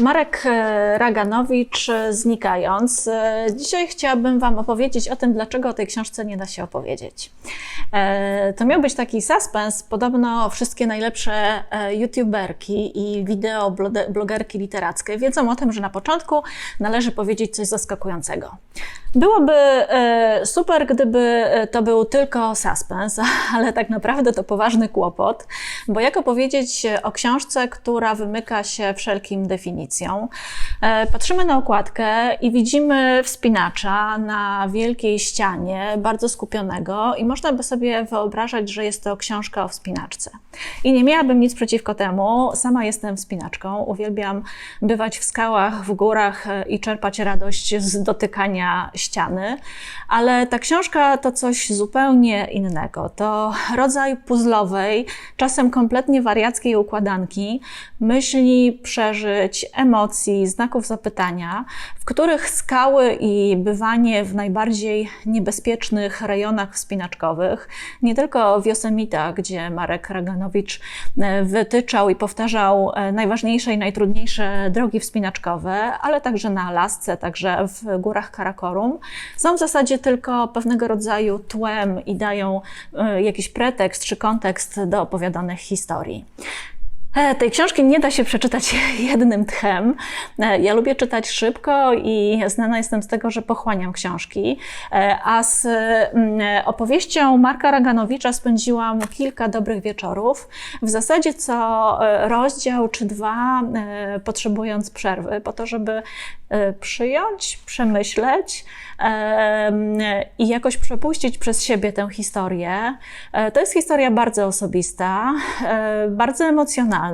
Marek e, Raganowicz, e, znikając. E, Dzisiaj chciałabym Wam opowiedzieć o tym, dlaczego o tej książce nie da się opowiedzieć. To miał być taki suspens. Podobno wszystkie najlepsze youtuberki i wideoblogerki literackie wiedzą o tym, że na początku należy powiedzieć coś zaskakującego. Byłoby super, gdyby to był tylko suspens, ale tak naprawdę to poważny kłopot, bo jak opowiedzieć o książce, która wymyka się wszelkim definicjom. E, Patrzymy na okładkę i widzimy wspinacza na wielkiej ścianie, bardzo skupionego, i można by sobie wyobrażać, że jest to książka o wspinaczce. I nie miałabym nic przeciwko temu. Sama jestem wspinaczką, uwielbiam bywać w skałach, w górach e, i czerpać radość z dotykania ściany, ale ta książka to coś zupełnie innego. To rodzaj puzzlowej, czasem kompletnie wariackiej układanki myśli, przeżyć, emocji, znaków zapytania, w których skały i bywanie w najbardziej niebezpiecznych rejonach wspinaczkowych, nie tylko w Yosemite, gdzie Marek Raganowicz e, wytyczał i powtarzał e, najważniejsze i najtrudniejsze drogi wspinaczkowe, ale także na Alasce, także w górach Karakorum, są w zasadzie tylko pewnego rodzaju tłem i dają e, jakiś pretekst czy kontekst do opowiadanych historii. E, Tej książki nie da się przeczytać jednym tchem. E, Ja lubię czytać szybko i znana jestem z tego, że pochłaniam książki. E, A z mm, opowieścią Marka Raganowicza spędziłam kilka dobrych wieczorów. W zasadzie co rozdział czy dwa, potrzebując przerwy, po to, żeby przyjąć, przemyśleć em, i jakoś przepuścić przez siebie tę historię. To jest historia bardzo osobista, bardzo emocjonalna.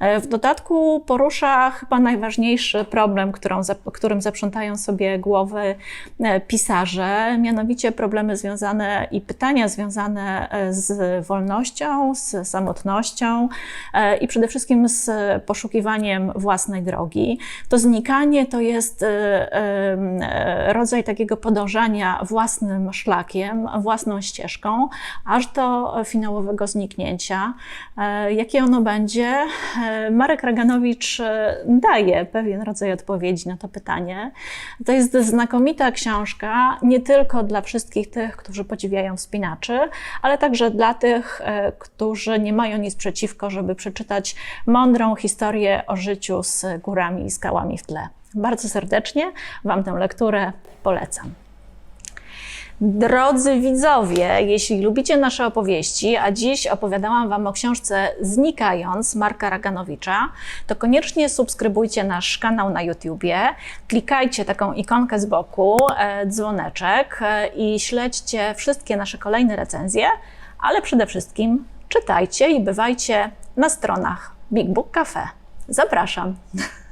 E, W dodatku porusza chyba najważniejszy problem, którą, którym zaprzątają sobie głowy e, pisarze, mianowicie problemy związane i pytania związane e, z wolnością, z samotnością i przede wszystkim z poszukiwaniem własnej drogi. To znikanie to jest rodzaj takiego podążania własnym szlakiem, własną ścieżką, aż do finałowego zniknięcia. Jakie ono będzie? E, Marek Raganowicz e, daje pewien rodzaj odpowiedzi na to pytanie. To jest znakomita książka, nie tylko dla wszystkich tych, którzy podziwiają wspinaczy, ale także dla tych, e, którzy nie mają nic przeciwko, żeby przeczytać mądrą historię o życiu z górami i skałami w tle. Bardzo serdecznie Wam tę lekturę polecam. Drodzy widzowie, jeśli lubicie nasze opowieści, a dziś opowiadałam Wam o książce Znikając Marka Raganowicza, to koniecznie subskrybujcie nasz kanał na YouTubie, klikajcie taką ikonkę z boku, e, dzwoneczek e, i śledźcie wszystkie nasze kolejne recenzje, ale przede wszystkim czytajcie i bywajcie na stronach Big Book Cafe. Zapraszam.